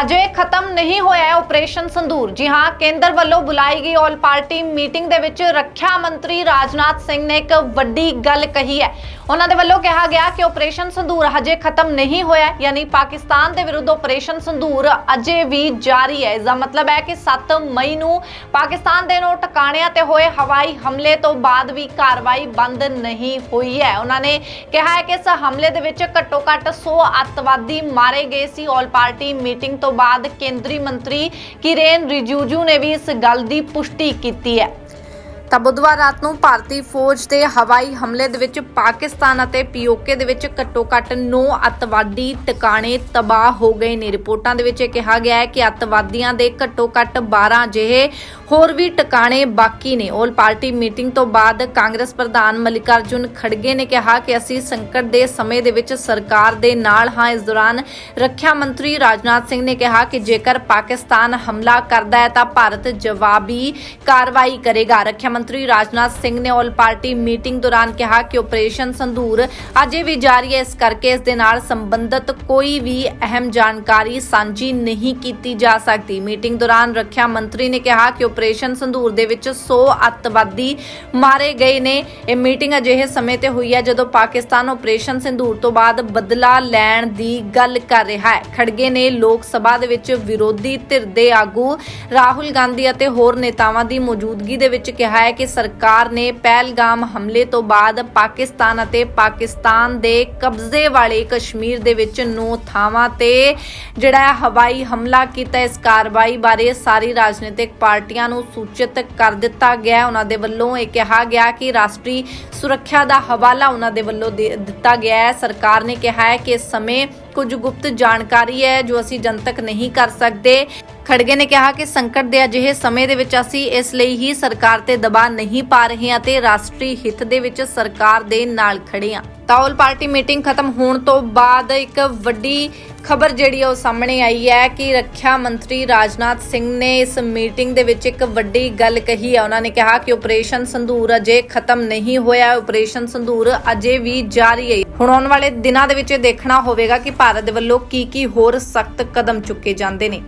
ਅਜੇ ਖਤਮ ਨਹੀਂ ਹੋਇਆ ਹੈ ਆਪਰੇਸ਼ਨ ਸੰਦੂਰ ਜੀ ਹਾਂ, ਕੇਂਦਰ ਵੱਲੋਂ ਬੁਲਾਈ ਗਈ ਆਲ ਪਾਰਟੀ ਮੀਟਿੰਗ ਦੇ ਵਿੱਚ ਰੱਖਿਆ ਮੰਤਰੀ ਰਾਜਨਾਥ ਸਿੰਘ ਨੇ ਇੱਕ ਵੱਡੀ ਗੱਲ ਕਹੀ ਹੈ। ਉਹਨਾਂ ਦੇ ਵੱਲੋਂ ਕਿਹਾ ਗਿਆ ਕਿ ਆਪਰੇਸ਼ਨ ਸੰਦੂਰ ਹਜੇ ਖਤਮ ਨਹੀਂ ਹੋਇਆ, ਯਾਨੀ ਪਾਕਿਸਤਾਨ ਦੇ ਵਿਰੁੱਧ ਆਪਰੇਸ਼ਨ ਸੰਦੂਰ ਅਜੇ ਵੀ ਜਾਰੀ ਹੈ। ਇਸ ਦਾ ਮਤਲਬ ਹੈ ਕਿ 7 ਮਈ ਨੂੰ ਪਾਕਿਸਤਾਨ ਦੇ ਨੋ ਟਿਕਾਣਿਆਂ ਤੇ ਹੋਏ ਹਵਾਈ ਹਮਲੇ ਤੋਂ ਬਾਅਦ ਵੀ ਕਾਰਵਾਈ ਬੰਦ ਨਹੀਂ ਹੋਈ ਹੈ। ਉਹਨਾਂ ਨੇ ਕਿਹਾ ਹੈ ਕਿ ਇਸ ਹਮਲੇ ਦੇ ਵਿੱਚ ਘੱਟੋ ਘੱਟ 100 ਅੱਤਵਾਦੀ ਮਾਰੇ ਗਏ ਸੀ। ਆਲ ਪਾਰਟੀ ਮੀਟਿੰਗ ਤੋਂ ਬਾਅਦ ਕੇਂਦਰੀ ਮੰਤਰੀ ਕਿਰੇਨ ਰਿਜੂਜੂ ਨੇ ਵੀ ਇਸ ਗੱਲ ਦੀ ਪੁਸ਼ਟੀ ਕੀਤੀ ਹੈ। ਤਾਂ ਬੁੱਧਵਾਰ ਰਾਤ ਨੂੰ ਭਾਰਤੀ ਫੌਜ ਦੇ ਹਵਾਈ ਹਮਲੇ ਦੇ ਵਿੱਚ ਪਾਕਿਸਤਾਨ ਅਤੇ ਪੀਓਕੇ ਦੇ ਵਿੱਚ ਘੱਟੋ-ਘੱਟ 9 ਅੱਤਵਾਦੀ ਟਿਕਾਣੇ ਤਬਾਹ ਹੋ ਗਏ ਨੇ। ਰਿਪੋਰਟਾਂ ਦੇ ਵਿੱਚ ਇਹ ਕਿਹਾ ਗਿਆ ਹੈ ਕਿ ਅੱਤਵਾਦੀਆਂ ਦੇ ਘੱਟੋ-ਘੱਟ 12 ਜਿਹੇ ਹੋਰ ਵੀ ਟਿਕਾਣੇ ਬਾਕੀ ਨੇ। ਆਲ ਪਾਰਟੀ ਮੀਟਿੰਗ ਤੋਂ ਬਾਅਦ ਕਾਂਗਰਸ ਪ੍ਰਧਾਨ ਮਲਿਕਾਰਜੁਨ ਖੜਗੇ ਨੇ ਕਿਹਾ ਕਿ ਅਸੀਂ ਸੰਕਟ ਦੇ ਸਮੇਂ ਦੇ ਵਿੱਚ ਸਰਕਾਰ ਦੇ ਨਾਲ ਹਾਂ। ਇਸ ਦੌਰਾਨ ਰੱਖਿਆ ਮੰਤਰੀ ਰਾਜਨਾਥ ਸਿੰਘ ਨੇ ਕਿਹਾ ਕਿ ਜੇਕਰ ਪਾਕਿਸਤਾਨ ਹਮਲਾ ਕਰਦਾ ਹੈ ਤਾਂ ਭਾਰਤ ਜਵਾਬੀ ਕਾਰਵਾਈ ਕਰੇਗਾ। ਰੱਖਿਆ ਮੰਤਰੀ ਰਾਜਨਾਥ ਸਿੰਘ ਨੇ ਆਲ ਪਾਰਟੀ ਮੀਟਿੰਗ ਦੌਰਾਨ ਕਿਹਾ ਕਿ ਆਪਰੇਸ਼ਨ ਸੰਧੂਰ ਅਜੇ ਵੀ ਜਾਰੀ ਹੈ। ਇਸ ਕਰਕੇ ਇਸ ਦੇ ਨਾਲ ਸੰਬੰਧਿਤ ਕੋਈ ਵੀ ਅਹਿਮ ਜਾਣਕਾਰੀ ਸਾਂਝੀ ਨਹੀਂ ਕੀਤੀ ਜਾ ਸਕਦੀ। ਮੀਟਿੰਗ ਦੌਰਾਨ ਰੱਖਿਆ ਮੰਤਰੀ ਨੇ ਕਿਹਾ ਕਿ ਆਪਰੇਸ਼ਨ ਸੰਧੂਰ ਦੇ ਵਿੱਚ 100 ਅੱਤਵਾਦੀ ਮਾਰੇ ਗਏ ਨੇ। ਇਹ ਮੀਟਿੰਗ ਅਜਿਹੇ ਸਮੇਂ ਤੇ ਹੋਈ ਹੈ ਜਦੋਂ ਪਾਕਿਸਤਾਨ ਆਪਰੇਸ਼ਨ ਸੰਧੂਰ ਤੋਂ ਬਾਅਦ ਬਦਲਾ ਲੈਣ ਦੀ ਗੱਲ ਕਰ ਰਿਹਾ ਹੈ। ਖੜਗੇ ਨੇ ਲੋਕ ਸਭਾ ਦੇ ਵਿੱਚ ਵਿਰੋਧੀ ਧਿਰ ਦੇ ਆਗੂ ਰਾਹੁਲ ਗਾਂਧੀ ਅਤੇ ਹੋਰ ਨੇਤਾਵਾਂ ਦੀ ਮੌਜੂਦਗੀ ਦੇ ਵਿੱਚ ਕਿਹਾ ਹੈ ਕਿ ਸਰਕਾਰ ਨੇ ਪਹਿਲਗਾਮ ਹਮਲੇ ਤੋਂ ਬਾਅਦ ਪਾਕਿਸਤਾਨ ਅਤੇ ਪਾਕਿਸਤਾਨ ਦੇ ਕਬਜ਼ੇ ਵਾਲੇ ਕਸ਼ਮੀਰ ਦੇ ਵਿੱਚ ਨੌ ਥਾਵਾਂ ਤੇ ਜਿਹੜਾ ਹਵਾਈ ਹਮਲਾ ਕੀਤਾ। ਇਸ ਕਾਰਵਾਈ ਬਾਰੇ ਸਾਰੀ ਰਾਜਨੀਤਿਕ ਪਾਰਟੀਆਂ ਨੂੰ ਸੂਚਿਤ ਕਰ ਦਿੱਤਾ ਗਿਆ। ਉਹਨਾਂ ਦੇ ਵੱਲੋਂ ਇਹ ਕਿਹਾ ਗਿਆ ਕਿ ਰਾਸ਼ਟਰੀ ਸੁਰੱਖਿਆ ਦਾ ਹਵਾਲਾ ਉਹਨਾਂ ਦੇ ਵੱਲੋਂ ਦਿੱਤਾ ਗਿਆ ਹੈ। ਸਰਕਾਰ ਨੇ ਕਿਹਾ ਹੈ ਕਿ ਇਸ ਸਮੇਂ ਕੁਝ ਗੁਪਤ ਜਾਣਕਾਰੀ ਹੈ ਜੋ ਅਸੀਂ ਜਨਤਕ ਨਹੀਂ ਕਰ ਸਕਦੇ। ਖੜਗੇ ਨੇ ਕਿਹਾ ਕਿ ਸੰਕਟ ਦੇ ਅਜਿਹੇ ਸਮੇਂ ਦੇ ਵਿੱਚ ਅਸੀਂ ਇਸ ਲਈ ਹੀ ਸਰਕਾਰ ਤੇ ਦਬਾਅ ਨਹੀਂ ਪਾ ਰਹੇ ਹਾਂ ਤੇ ਰਾਸ਼ਟਰੀ ਹਿੱਤ ਦੇ ਵਿੱਚ ਸਰਕਾਰ ਦੇ ਨਾਲ ਖੜੇ ਹਾਂ। ਤਾਂ ਪਾਰਟੀ ਮੀਟਿੰਗ ਖਤਮ ਹੋਣ ਤੋਂ ਬਾਅਦ ਇੱਕ ਵੱਡੀ ਖਬਰ ਜਿਹੜੀ ਉਹ ਸਾਹਮਣੇ ਆਈ ਹੈ ਕਿ ਰੱਖਿਆ ਮੰਤਰੀ ਰਾਜਨਾਥ ਸਿੰਘ ਨੇ ਇਸ ਮੀਟਿੰਗ ਦੇ ਵਿੱਚ ਇੱਕ ਵੱਡੀ ਗੱਲ ਕਹੀ ਹੈ ਉਹਨਾਂ ਨੇ ਕਿਹਾ ਕਿ ਆਪਰੇਸ਼ਨ ਸੰਧੂਰ ਅਜੇ ਖਤਮ ਨਹੀਂ ਹੋਇਆ। ਆਪਰੇਸ਼ਨ ਸੰਧੂਰ ਅਜੇ ਵੀ ਜਾਰੀ ਹੈ। ਹੁਣ ਆਉਣ ਵਾਲੇ ਦਿਨਾਂ ਦੇ ਵਿੱਚ ਇਹ ਦੇਖਣਾ ਹੋਵੇਗਾ ਕਿ ਭਾਰਤ ਦੇ ਵੱਲੋਂ ਕੀ ਕੀ ਹੋਰ ਸਖਤ ਕਦਮ ਚੁੱਕੇ ਜਾਂਦੇ ਨੇ।